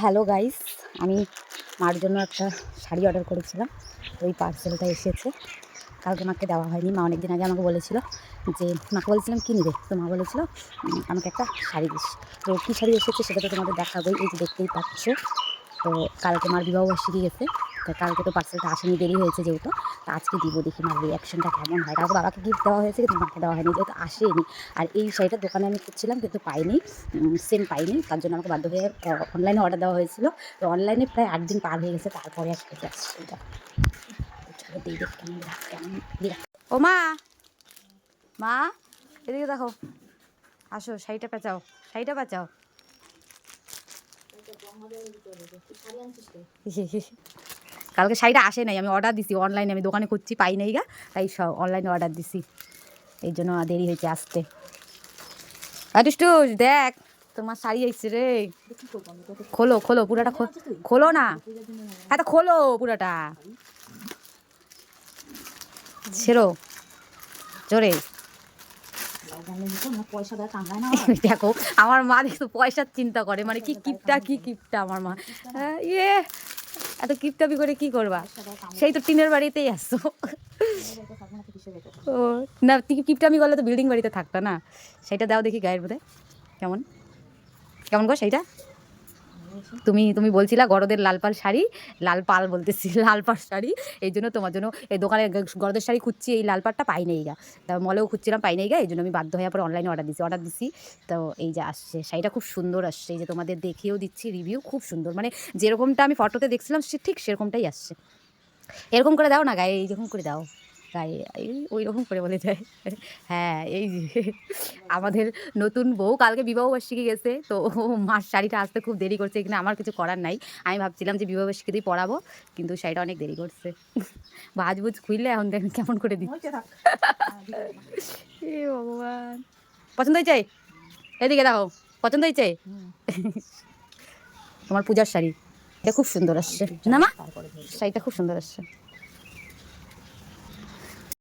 Hello guys, আমি মার জন্য একটা শাড়ি অর্ডার করেছিলাম। তো ওই পার্সেলটা এসেছে। কালকে মাকে দেওয়া হয়নি, মা অনেকদিন আগে আমাকে বলেছিল যে, মাকে বলেছিলাম, কী নেবে? তো মা বলেছিল আমাকে একটা শাড়ি দিস। তো কী শাড়ি এসেছে সেটা তো তোমাদের দেখাবোই, এই যে দেখতেই পাচ্ছ। তো কালকে মার বিবাহবার্ষিকী গেছে। তো কালকে তো পার্সেলটা আসেনি দেরি হয়েছে যেহেতু। তো আজকে দিব দেখি মার রিয়াকশনটা কেমন হয়। কালকে বাবাকে গিফট দেওয়া হয়েছে কিন্তু মাকে দেওয়া হয়নি যেহেতু আসেনি। আর এই শাড়িটা দোকানে আমি খুঁজছিলাম কিন্তু পাইনি সেম পাইনি তার জন্য আমাকে বাধ্য হয়ে অনলাইনে অর্ডার দেওয়া হয়েছিল। তো অনলাইনে প্রায় আট দিন পার হয়ে গেছে তারপরে আসছে এটা। চলো দিয়ে দেখ কেমন কেমন ও মা! মা এদিকে দেখো। আসো শাড়িটা পেঁচাও শাড়িটা পেঁচাও। কালকে শাড়িটা আসে নাই, আমি অর্ডার দিছি অনলাইনে আমি দোকানে খুঁজছি, পাই নাই গা, তাই সব অনলাইনে অর্ডার দিছি। এই জন্য দেরি হয়েছে আসতে। দেখ, তোমার শাড়ি আইছে রে। খোলো খোলো, পুরাটা খোলো না। হ্যাঁ খোলো পুরাটা। ছেড়ো। জোরে। দেখো, আমার মা দেখতো পয়সার চিন্তা করে মানে কি কিপটা কি কিপটা আমার মা। ইয়ে এত কিপটাপি করে কি করবা? সেই তো টিনের বাড়িতেই আসছো ও না তুমি কিপটামি করলে তো বিল্ডিং বাড়িতে থাকতো না। সেটা দাও দেখি গায়ের মধ্যে। কেমন? কেমন গো সেইটা? তুমি তুমি বলছিলা গরদের লাল পাল শাড়ি, লাল পাল বলতেছি, লাল পাল শাড়ি। এই জন্য তোমার জন্য এই দোকানে গরদের শাড়ি খুঁজছি, এই লাল পাটটা পাই নেই গা। তা মলেও খুঁজছিলাম, পাই নেই গা, এই জন্য আমি বাধ্য হয়ে পরে অনলাইনে অর্ডার দিছি অর্ডার দিছি। তো এই যে আসছে, শাড়িটা খুব সুন্দর আসছে, এই যে তোমাদের দেখেও দিচ্ছি রিভিউ খুব সুন্দর। মানে যেরকমটা আমি ফটোতে দেখছিলাম, সে ঠিক সেরকমটাই আসছে। এরকম করে দাও না গায়ে এইরকম করে দাও। এই ওই রকম করে বলে যায় হ্যাঁ এই যে আমাদের নতুন বউ কালকে বিবাহবার্ষিকী গেছে তো মার শাড়িটা আসতে খুব দেরি করছে এখানে আমার কিছু করার নাই। আমি ভাবছিলাম যে বিবাহবার্ষিকীতেই পরাবো কিন্তু শাড়িটা অনেক দেরি করছে। ভাজবুজ খুললে এখন দেখেন কেমন করে থাক। এ ভগবান। পছন্দ হয়েছে? এদিকে দেখো পছন্দ হয়েছে? তোমার পূজার শাড়ি এটা খুব সুন্দর আসছে। না মা শাড়িটা খুব সুন্দর আসছে।